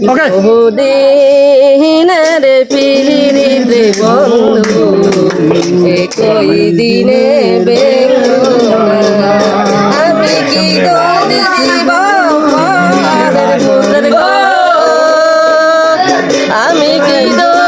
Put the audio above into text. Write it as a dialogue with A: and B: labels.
A: ওকে
B: বহুদিনের পিড়িতে বন্ধু কই দিনে আমি কি দিব? আমি কি দোষ